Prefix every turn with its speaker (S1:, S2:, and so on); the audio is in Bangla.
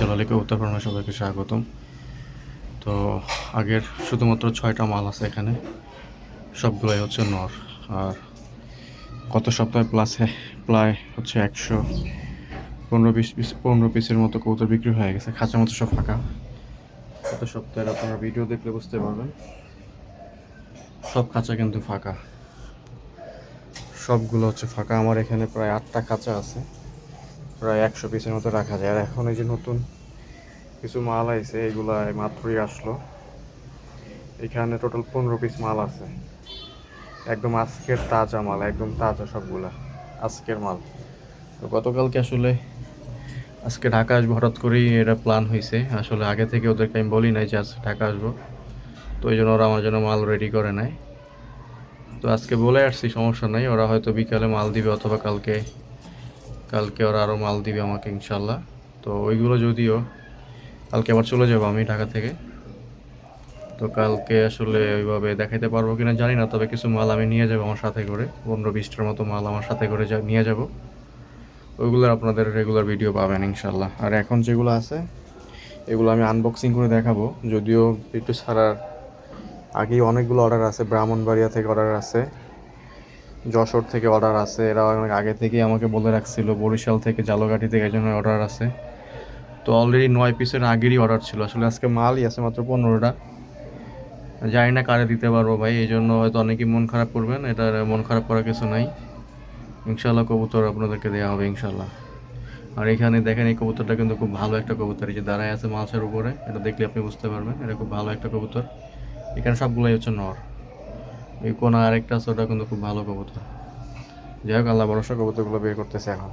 S1: জালালি কবুতর ফার্মে সবাইকে স্বাগতম। তো আগের শুধুমাত্র ছয়টা মাল আছে এখানে। সবগুলোই হচ্ছে নর। আর গত সপ্তাহে প্লাসে প্রায় হচ্ছে একশো পনেরো পিস পিস পনেরো পিসের মতো কবুতর বিক্রি হয়ে গেছে। খাঁচার মতো সব ফাঁকা। গত সপ্তাহের আপনারা ভিডিও দেখলে বুঝতে পারবেন। সব খাঁচা কিন্তু ফাঁকা। সবগুলো হচ্ছে ফাঁকা। আমার এখানে প্রায় আটটা খাঁচা আছে। প্রায় একশো পিসের মতো রাখা যায়। আর এখন এই যে নতুন কিছু মাল আইছে, এগুলা মাত্রই আসলো। এখানে টোটাল পনেরো পিস মাল আছে। একদম আজকের তাজা মাল, একদম তাজা সবগুলা আজকের মাল। তো গতকালকে আসলে আজকে ঢাকা আসব, হঠাৎ করেই এটা প্ল্যান হয়েছে আসলে আগে থেকে ওদেরকে আমি বলি নাই যে আজকে ঢাকা আসব। তো এই জন্য ওরা আমার জন্য মাল রেডি করে নেয় তো আজকে বলে আসছি, সমস্যা নাই। ওরা হয়তো বিকালে মাল দিবে অথবা কালকে কালকে ওরা আরও মাল দিবে আমাকে ইনশাল্লাহ তো ওইগুলো যদিও, কালকে আবার চলে যাব আমি ঢাকা থেকে। তো কালকে আসলে ওইভাবে দেখাইতে পারব কিনা জানি না, তবে কিছু মাল আমি নিয়ে যাব আমার সাথে করে। পনেরো বিশটার মতো মাল আমার সাথে করে নিয়ে যাব। ওইগুলোর আপনাদের রেগুলার ভিডিও পাবেন ইনশাল্লাহ আর এখন যেগুলো আছে, এগুলো আমি আনবক্সিং করে দেখাবো। যদিও একটু ছাড়ার আগেই অনেকগুলো অর্ডার আছে, ব্রাহ্মণবাড়িয়া থেকে অর্ডার আছে। যশোর থেকে অর্ডার আছে। এরা অনেক আগে থেকেই আমাকে বলে রাখছিল, বরিশাল থেকে জালগাঠি থেকে একজন অর্ডার আছে। তো অলরেডি নয় পিসের আগেরই অর্ডার ছিল। আসলে আজকে মালই আছে মাত্র পনেরোটা। জানি না কারে দিতে পারব ভাই এই জন্য হয়তো অনেকেই মন খারাপ করবেন। এটা মন খারাপ করার কিছু নাই। ইনশাল্লাহ কবুতর আপনাদেরকে দেওয়া হবে ইনশাল্লাহ আর এখানে দেখেন, এই কবুতরটা কিন্তু খুব ভালো একটা কবুতর। এই যে দাঁড়ায় আছে মাছের উপরে, এটা দেখলে আপনি বুঝতে পারবেন, এটা খুব ভালো একটা কবুতর। এখানে সবগুলোই হচ্ছে নর। এই কোনা আরেকটা আছে, ওটা কিন্তু খুব ভালো কবুতর। যাই হোক, আল্লাহ ভরসা কবুতরগুলো বের করতেছে এখন।